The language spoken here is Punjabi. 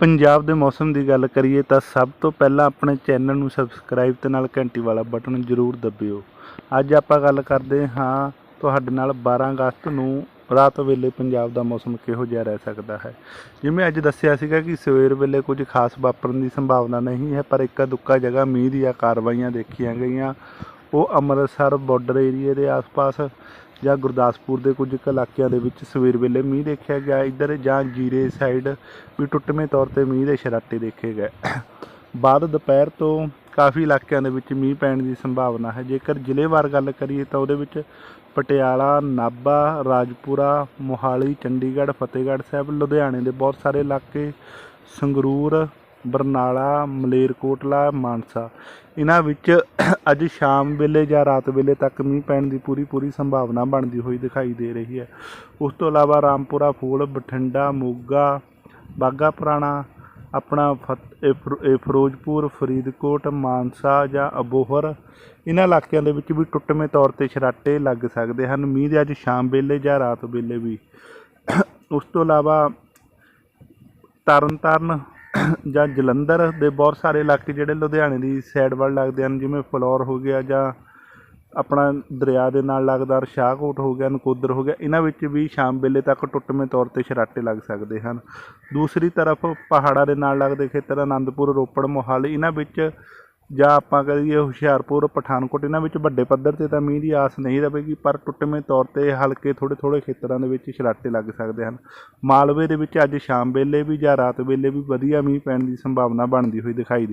ਪੰਜਾਬ ਦੇ ਮੌਸਮ ਦੀ ਗੱਲ ਕਰੀਏ ਤਾਂ ਸਭ ਤੋਂ ਪਹਿਲਾਂ ਆਪਣੇ ਚੈਨਲ ਨੂੰ ਸਬਸਕ੍ਰਾਈਬ ਤੇ ਨਾਲ ਘੰਟੀ ਵਾਲਾ ਬਟਨ ਜ਼ਰੂਰ ਦਬਿਓ। ਅੱਜ ਆਪਾਂ ਗੱਲ ਕਰਦੇ ਹਾਂ ਤੁਹਾਡੇ ਨਾਲ 12 ਅਗਸਤ ਨੂੰ ਰਾਤ ਵੇਲੇ ਪੰਜਾਬ ਦਾ ਮੌਸਮ ਕਿਹੋ ਜਿਹਾ ਰਹਿ ਸਕਦਾ ਹੈ। ਜਿਵੇਂ ਅੱਜ ਦੱਸਿਆ ਸੀਗਾ ਕਿ ਸਵੇਰ ਵੇਲੇ ਕੁਝ ਖਾਸ ਵਾਪਰਨ ਦੀ ਸੰਭਾਵਨਾ ਨਹੀਂ ਹੈ, ਪਰ ਇੱਕਾ ਦੁੱਕਾ ਜਗ੍ਹਾ ਮੀਂਹ ਦੀਆਂ ਕਾਰਵਾਈਆਂ ਦੇਖੀਆਂ ਗਈਆਂ। ਉਹ ਅੰਮ੍ਰਿਤਸਰ ਬਾਰਡਰ ਏਰੀਏ ਦੇ ਆਸ-ਪਾਸ ਜਾਂ ਗੁਰਦਾਸਪੁਰ ਦੇ ਕੁਝ ਕੁ ਇਲਾਕਿਆਂ ਦੇ ਵਿੱਚ ਸਵੇਰ ਵੇਲੇ ਮੀਂਹ ਦੇਖਿਆ ਗਿਆ, ਇੱਧਰ ਜਾਂ ਜੀਰੇ ਸਾਈਡ ਵੀ ਟੁੱਟਵੇਂ ਤੌਰ ਤੇ ਮੀਂਹ ਦੇ ਸ਼ਰਾਟੇ ਦੇਖੇ ਗਏ। ਬਾਅਦ ਦੁਪਹਿਰ ਤੋਂ ਕਾਫੀ ਇਲਾਕਿਆਂ ਦੇ ਵਿੱਚ ਮੀਂਹ ਪੈਣ ਦੀ ਸੰਭਾਵਨਾ ਹੈ। ਜੇਕਰ ਜ਼ਿਲ੍ਹੇਵਾਰ ਗੱਲ ਕਰੀਏ ਤਾਂ ਉਹਦੇ ਵਿੱਚ ਪਟਿਆਲਾ, ਨਾਭਾ, ਰਾਜਪੁਰਾ, ਮੋਹਾਲੀ, ਚੰਡੀਗੜ੍ਹ, ਫਤਿਹਗੜ੍ਹ ਸਾਹਿਬ, ਲੁਧਿਆਣੇ ਦੇ ਬਹੁਤ ਸਾਰੇ ਇਲਾਕੇ, ਸੰਗਰੂਰ ਬਰਨਾਲਾ, ਮਲੇਰਕੋਟਲਾ, ਮਾਨਸਾ। ਇਹਨਾਂ ਵਿੱਚ ਅੱਜ ਸ਼ਾਮ ਵੇਲੇ ਜਾਂ ਰਾਤ ਵੇਲੇ ਤੱਕ ਮੀਂਹ ਪੈਣ ਦੀ ਪੂਰੀ ਪੂਰੀ ਸੰਭਾਵਨਾ ਬਣਦੀ ਹੋਈ ਦਿਖਾਈ ਦੇ ਰਹੀ ਹੈ। ਉਸ ਤੋਂ ਇਲਾਵਾ ਰਾਮਪੁਰਾ, ਫੂਲ, ਬਠਿੰਡਾ, ਮੋਗਾ ਬਾਗਾ ਪੁਰਾਣਾ, ਆਪਣਾ ਫਤ- ਇਹ ਫਿਰੋ- ਇਹ ਫਿਰੋਜ਼ਪੁਰ, ਫਰੀਦਕੋਟ, ਮਾਨਸਾ ਜਾਂ ਅਬੋਹਰ, ਇਹਨਾਂ ਇਲਾਕਿਆਂ ਦੇ ਵਿੱਚ ਵੀ ਟੁੱਟਵੇਂ ਤੌਰ ਤੇ ਛਰਾਟੇ ਲੱਗ ਸਕਦੇ ਹਨ। ਮੀਂਹ ਦੇ ਅੱਜ ਸ਼ਾਮ ਵੇਲੇ ਜਾਂ ਰਾਤ ਵੇਲੇ ਵੀ। ਉਸ ਤੋਂ ਇਲਾਵਾ ਤਰਨਤਾਰਨ ਜਾਂ ਜਲੰਧਰ ਦੇ ਬਹੁਤ ਸਾਰੇ ਇਲਾਕੇ ਜਿਹੜੇ ਲੁਧਿਆਣੇ ਦੀ ਸਾਈਡ ਵੱਲ ਲੱਗਦੇ ਹਨ, ਜਿਵੇਂ ਫਲੌਰ ਹੋ ਗਿਆ ਜਾਂ ਆਪਣਾ ਦਰਿਆ ਦੇ ਨਾਲ ਲੱਗਦਾ ਸ਼ਾਹਕੋਟ ਹੋ ਗਿਆ, ਨਕੋਦਰ ਹੋ ਗਿਆ, ਇਹਨਾਂ ਵਿੱਚ ਵੀ ਸ਼ਾਮ ਵੇਲੇ ਤੱਕ ਟੁੱਟਵੇਂ ਤੌਰ ਤੇ ਸ਼ਰਾਟੇ ਲੱਗ ਸਕਦੇ ਹਨ। ਦੂਸਰੀ ਤਰਫ ਪਹਾੜਾਂ ਦੇ ਨਾਲ ਲੱਗਦੇ ਖੇਤਰ ਅਨੰਦਪੁਰ, ਰੋਪੜ, ਮੋਹਾਲੀ, ਇਹਨਾਂ ਵਿੱਚ ਜਾਂ ਆਪਾਂ ਕਹੀਏ ਹੁਸ਼ਿਆਰਪੁਰ, ਪਠਾਨਕੋਟ, ਇਹਨਾਂ ਵਿੱਚ ਵੱਡੇ ਪੱਧਰ ਤੇ ਤਾਂ ਮੀਂਹ ਦੀ ਆਸ ਨਹੀਂ ਰਹੇਗੀ, ਪਰ ਟੁੱਟਵੇਂ ਤੌਰ ਤੇ ਹਲਕੇ ਥੋੜੇ ਥੋੜੇ ਖੇਤਰਾਂ ਦੇ ਵਿੱਚ ਛਰਾਟੇ ਲੱਗ ਸਕਦੇ ਹਨ। ਮਾਲਵੇ ਦੇ ਵਿੱਚ ਅੱਜ ਸ਼ਾਮ ਵੇਲੇ ਵੀ ਜਾਂ ਰਾਤ ਵੇਲੇ ਵੀ ਵਧੀਆ ਮੀਂਹ ਪੈਣ ਦੀ ਸੰਭਾਵਨਾ ਬਣਦੀ ਹੋਈ ਦਿਖਾਈ ਦੇ